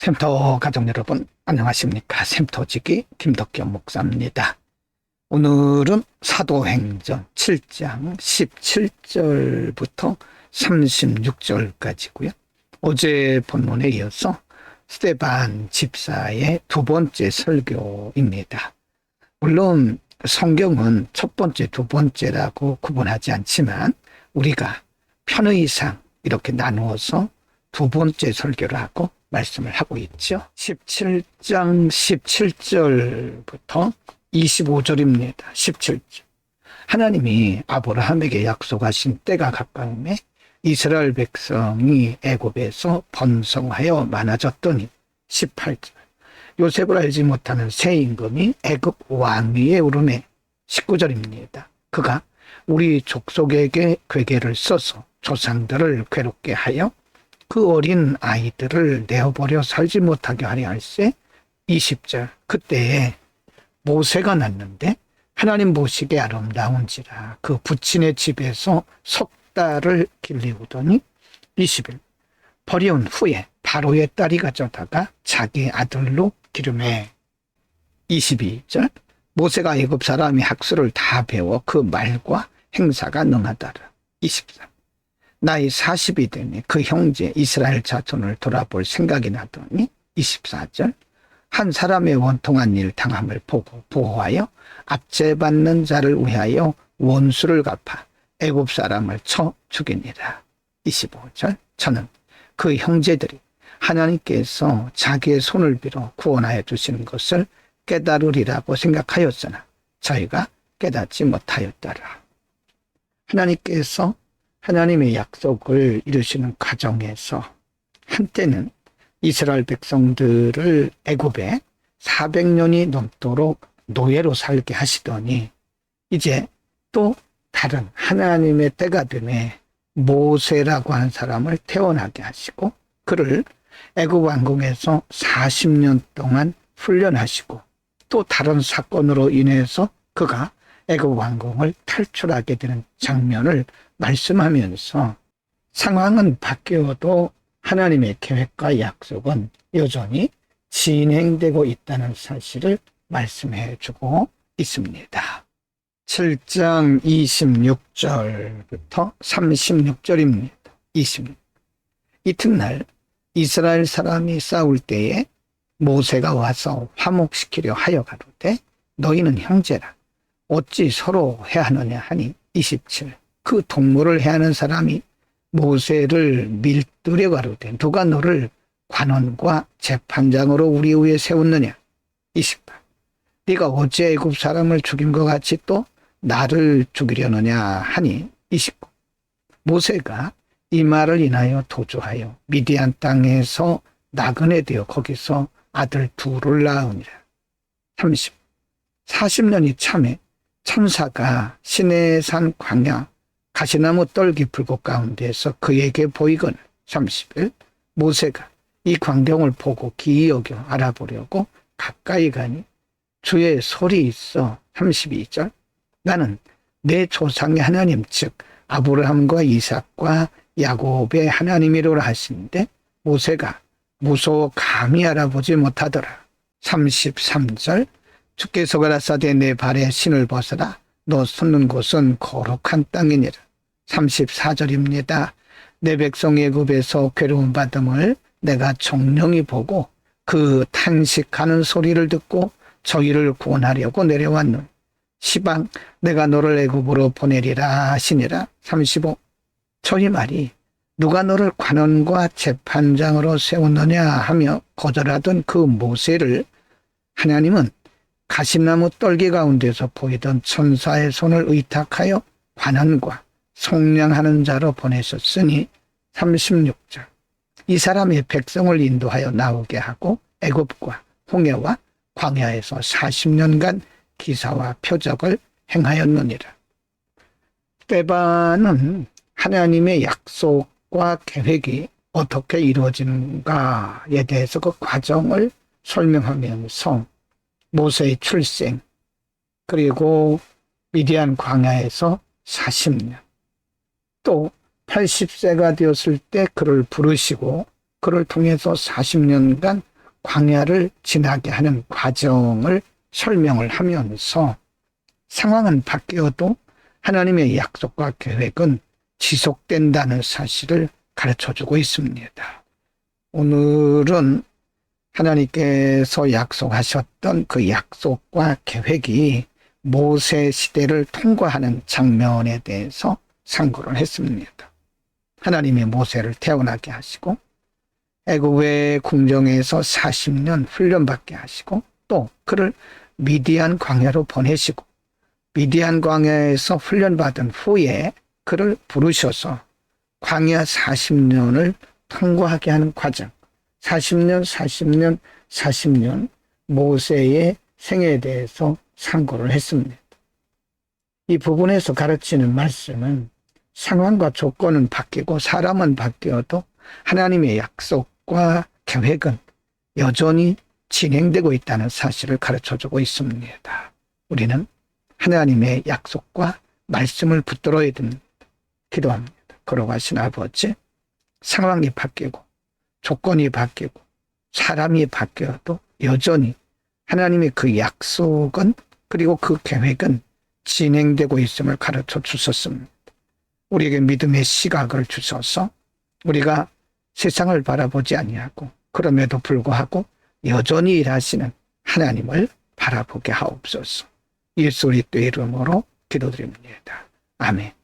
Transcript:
샘터 가족 여러분 안녕하십니까 샘터지기 김덕겸 목사입니다. 오늘은 사도행전 7장 17절부터 36절까지고요. 어제 본문에 이어서 스테반 집사의 두 번째 설교입니다. 물론 성경은 첫 번째, 두 번째라고 구분하지 않지만 우리가 편의상 이렇게 나누어서 두 번째 설교를 하고 말씀을 하고 있죠. 17장 17절부터 25절입니다. 17절. 하나님이 아브라함에게 약속하신 때가 가까움에 이스라엘 백성이 애굽에서 번성하여 많아졌더니 18절. 요셉을 알지 못하는 새 임금이 애굽 왕위에 오르네 19절입니다. 그가 우리 족속에게 괴계를 써서 조상들을 괴롭게 하여 그 어린 아이들을 내어버려 살지 못하게 하려 할세? 20절 그때에 모세가 났는데 하나님 보시기에 아름다운지라 그 부친의 집에서 석 달을 길리우더니 20일. 버려온 후에 바로의 딸이 가져다가 자기 아들로 기름해 22절 모세가 애굽 사람이 학술을 다 배워 그 말과 행사가 능하다라. 23 나이 40이 되니 그 형제 이스라엘 자손을 돌아볼 생각이 나더니 24절 한 사람의 원통한 일 당함을 보고 보호하여 압제받는 자를 위하여 원수를 갚아 애굽 사람을 쳐 죽이니라. 25절 저는 그 형제들이 하나님께서 자기의 손을 빌어 구원하여 주시는 것을 깨달으리라고 생각하였으나 저희가 깨닫지 못하였더라. 하나님께서 하나님의 약속을 이루시는 과정에서 한때는 이스라엘 백성들을 애굽에 400년이 넘도록 노예로 살게 하시더니 이제 또 다른 하나님의 때가 되네 모세라고 하는 사람을 태어나게 하시고 그를 애굽 왕궁에서 40년 동안 훈련하시고 또 다른 사건으로 인해서 그가 애굽 왕궁을 탈출하게 되는 장면을 말씀하면서 상황은 바뀌어도 하나님의 계획과 약속은 여전히 진행되고 있다는 사실을 말씀해 주고 있습니다. 7장 26절부터 36절입니다. 26. 이튿날 이스라엘 사람이 싸울 때에 모세가 와서 화목시키려 하여 가로되 너희는 형제라 어찌 서로 해하느냐 하니 27. 그 동물을 해하는 사람이 모세를 밀두려 가로되 누가 너를 관원과 재판장으로 우리 위에 세웠느냐 28. 네가 어째 애굽 사람을 죽인 것 같이 또 나를 죽이려느냐 하니 29. 모세가 이 말을 인하여 도주하여 미디안 땅에서 나그네 되어 거기서 아들 둘을 낳으니라. 30. 40년이 참에 천사가 시내산 광야 가시나무 떨기 불꽃 가운데서 그에게 보이거늘. 30일. 모세가 이 광경을 보고 기이 여겨 알아보려고 가까이 가니 주의 소리 있어. 32절. 나는 내 조상의 하나님 즉 아브라함과 이삭과 야곱의 하나님이로라 하시는데 모세가 무서워 감히 알아보지 못하더라. 33절. 주께서 가라사대 내 발에 신을 벗어라. 너 섰는 곳은 거룩한 땅이니라 34절입니다. 내 백성 애굽에서 괴로움 받음을 내가 정령이 보고 그 탄식하는 소리를 듣고 저희를 구원하려고 내려왔노니 시방 내가 너를 애굽으로 보내리라 하시니라. 35 저희 말이 누가 너를 관원과 재판장으로 세웠느냐 하며 거절하던 그 모세를 하나님은 가시나무 떨기 가운데서 보이던 천사의 손을 의탁하여 관원과 속량하는 자로 보내셨으니 36절 이 사람이 백성을 인도하여 나오게 하고 애굽과 홍해와 광야에서 40년간 기사와 표적을 행하였느니라. 때바는 하나님의 약속과 계획이 어떻게 이루어지는가에 대해서 그 과정을 설명하면서 모세의 출생, 그리고 미디안 광야에서 40년, 또 80세가 되었을 때 그를 부르시고 그를 통해서 40년간 광야를 지나게 하는 과정을 설명을 하면서 상황은 바뀌어도 하나님의 약속과 계획은 지속된다는 사실을 가르쳐 주고 있습니다. 오늘은 하나님께서 약속하셨던 그 약속과 계획이 모세 시대를 통과하는 장면에 대해서 상고를 했습니다. 하나님이 모세를 태어나게 하시고 애굽의 궁정에서 40년 훈련받게 하시고 또 그를 미디안 광야로 보내시고 미디안 광야에서 훈련받은 후에 그를 부르셔서 광야 40년을 통과하게 하는 과정 40년 40년 40년 모세의 생애에 대해서 상고를 했습니다. 이 부분에서 가르치는 말씀은 상황과 조건은 바뀌고 사람은 바뀌어도 하나님의 약속과 계획은 여전히 진행되고 있다는 사실을 가르쳐 주고 있습니다. 우리는 하나님의 약속과 말씀을 붙들어야 됩니다. 기도합니다. 걸어가신 아버지, 상황이 바뀌고 조건이 바뀌고 사람이 바뀌어도 여전히 하나님의 그 약속은 그리고 그 계획은 진행되고 있음을 가르쳐 주셨습니다. 우리에게 믿음의 시각을 주셔서 우리가 세상을 바라보지 아니하고 그럼에도 불구하고 여전히 일하시는 하나님을 바라보게 하옵소서. 예수 그리스도의 이름으로 기도드립니다. 아멘.